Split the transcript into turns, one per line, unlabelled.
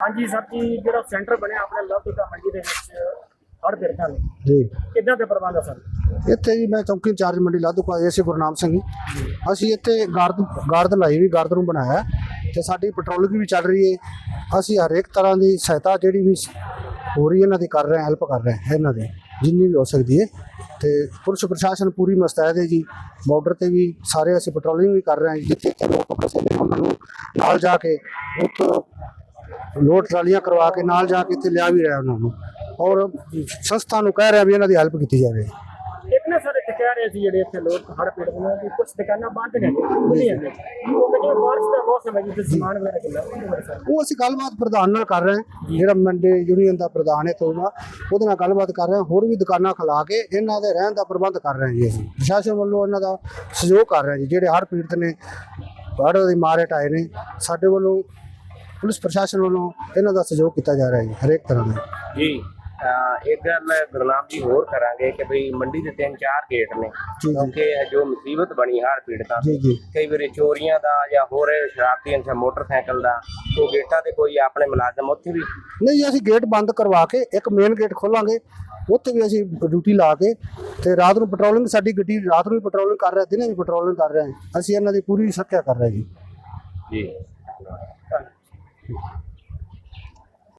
ਹਾਂਜੀ ਸਰ ਜੀ ਜਿਹੜਾ ਸੈਂਟਰ ਬਣਿਆ ਆਪਣੇ ਲਵਦੁਗਾ ਮੰਡੀ ਦੇ ਵਿੱਚ ਹੜ ਬਿਰਦਾਂ ਨੇ
ਜੀ।
ਕਿੱਦਾਂ ਦੇ ਪ੍ਰਬੰਧ ਆ ਸਰ?
ਇੱਥੇ ਜੀ ਮੈਂ ਚੌਂਕੀ ਇੰਚਾਰਜ ਮੰਡੀ ਲਾਧੂਕਾ ਏਸੀ ਗੁਰਨਾਮ ਸਿੰਘ ਜੀ। ਅਸੀਂ ਇੱਥੇ ਗਾਰਡ ਗਾਰਡ ਲਾਈ ਵੀ ਗਾਰਡ ਨੂੰ ਬਣਾਇਆ ਤੇ ਸਾਡੀ ਪੈਟਰੋਲਿੰਗ ਵੀ ਚੱਲ ਰਹੀ ਹੈ ਅਸੀਂ ਹਰੇਕ ਤਰ੍ਹਾਂ ਦੀ ਸਹਾਇਤਾ ਜਿਹੜੀ ਵੀ ਹੋ ਰਹੀ ਹੈ ਇਹਨਾਂ ਦੀ ਕਰ ਰਹੇ ਹਾਂ ਹੈਲਪ ਕਰ ਰਹੇ ਹਾਂ ਇਹਨਾਂ ਦੀ ਜਿੰਨੀ ਵੀ ਹੋ ਸਕਦੀ ਹੈ ਤੇ ਪੁਲਿਸ ਪ੍ਰਸ਼ਾਸਨ ਪੂਰੀ ਮਸਤੈਦ ਹੈ ਜੀ। ਬਾਰਡਰ ਤੇ ਵੀ ਸਾਰੇ ਅਸੀਂ ਪੈਟਰੋਲਿੰਗ ਵੀ ਕਰ ਰਹੇ ਹਾਂ ਜਿੱਥੇ ਜਿੱਥੇ ਲੋਕ ਫਸੇ ਨੇ ਉਹਨਾਂ ਨੂੰ ਨਾਲ ਜਾ ਕੇ ਉੱਥੋਂ ਲੋਡ ਟਰਾਲੀਆਂ ਕਰਵਾ ਕੇ ਨਾਲ ਜਾ ਕੇ ਇੱਥੇ ਲਿਆ ਵੀ ਰਿਹਾ ਉਹਨਾਂ ਨੂੰ। ਔਰ ਸੰਸਥਾ ਨੂੰ ਕਹਿ ਰਿਹਾ ਵੀ ਇਹਨਾਂ ਦੀ ਹੈਲਪ ਕੀਤੀ ਜਾਵੇ।
ਇੱਕ ਨਾ ਸਰ ਰਹੇ ਸੀ ਜਿਹੜੇ ਇੱਥੇ ਲੋਕ ਹੜ ਪੀੜਤ ਨੇ ਕਿ ਕੁਝ ਦੁਕਾਨਾਂ ਬੰਦ ਨੇ ਖੁੱਲੀਆਂ ਨੇ। ਉਹ ਕਹਿੰਦੇ ਬਾਰਿਸ਼ ਦਾ ਮੌਸਮ ਹੈ ਜਿੱਥੇ ਸਮਾਨ ਵਗੈਰਾ ਕਿੰਨਾ
ਉਹ ਅਸੀਂ ਗੱਲਬਾਤ ਪ੍ਰਧਾਨ ਨਾਲ ਕਰ ਰਹੇ ਹਾਂ। ਜਿਹੜਾ ਮੰਡੇ ਯੂਨੀਅਨ ਦਾ ਪ੍ਰਧਾਨ ਹੈ ਤੋਗਾ ਉਹਦੇ ਨਾਲ ਗੱਲਬਾਤ ਕਰ ਰਹੇ ਹਾਂ। ਹੋਰ ਵੀ ਦੁਕਾਨਾਂ ਖਲਾ ਕੇ ਇਹਨਾਂ ਦੇ ਰਹਿਣ ਦਾ ਪ੍ਰਬੰਧ ਕਰ ਰਹੇ ਹਾਂ ਜੀ ਅਸੀਂ। ਪ੍ਰਸ਼ਾਸਨ ਵੱਲੋਂ ਇਹਨਾਂ ਦਾ ਸਹਿਯੋਗ ਕਰ ਰਹੇ ਹਾਂ ਜੀ। ਜਿਹੜੇ ਹੜ੍ਹ ਪੀੜਤ ਨੇ ਹੜ੍ਹ ਦੀ ਮਾਰ ਆਏ ਨੇ ਸਾਡੇ ਵੱਲੋਂ ਪੁਲਿਸ ਪ੍ਰਸ਼ਾਸਨ ਵੱਲੋਂ ਇਹਨਾਂ ਦਾ ਸਹਿਯੋਗ ਕੀਤਾ ਜਾ ਰਿਹਾ ਹੈ ਜੀ ਹਰੇਕ ਤਰ੍ਹਾਂ ਦਾ।
ਜੀ ਅਹ ਇੱਕ ਗੱਲ ਗੁਰਨਾਮ ਜੀ ਹੋਰ ਕਰਾਂਗੇ ਕਿ ਭਈ ਮੰਡੀ ਦੇ ਤਿੰਨ ਚਾਰ ਗੇਟ ਨੇ
ਜੀ।
ਕਿਉਂਕਿ ਇਹ ਜੋ ਮੁਸੀਬਤ ਬਣੀ ਹਰ ਪੀੜਤਾਂ
ਜੀ ਜੀ।
ਕਈ ਵਾਰੀ ਚੋਰੀਆਂ ਦਾ ਜਾਂ ਹੋਰ ਸ਼ਰਾਬ ਪੀਣ ਦਾ ਮੋਟਰਸਾਈਕਲ ਦਾ ਉਹ ਗੇਟਾਂ ਤੇ ਕੋਈ ਆਪਣੇ ਮੁਲਾਜ਼ਮ ਉੱਥੇ ਵੀ।
ਨਹੀਂ ਜੀ ਅਸੀਂ ਗੇਟ ਬੰਦ ਕਰਵਾ ਕੇ ਇੱਕ ਮੇਨ ਗੇਟ ਖੋਲਾਂਗੇ ਉੱਥੇ ਵੀ ਅਸੀਂ ਡਿਊਟੀ ਲਾ ਕੇ ਤੇ ਰਾਤ ਨੂੰ ਪੈਟਰੋਲਿੰਗ ਸਾਡੀ ਗੱਡੀ ਰਾਤ ਨੂੰ ਵੀ ਪੈਟਰੋਲਿੰਗ ਕਰ ਰਿਹਾ ਦਿਨੇ ਵੀ ਪੈਟਰੋਲਿੰਗ ਕਰ ਰਹੇ। ਹਾਂ ਅਸੀਂ ਇਹਨਾਂ ਦੀ ਪੂਰੀ ਸੁਰੱਖਿਆ ਕਰ ਰਹੇ ਹਾਂ ਜੀ।
ਜੀ। Thank you.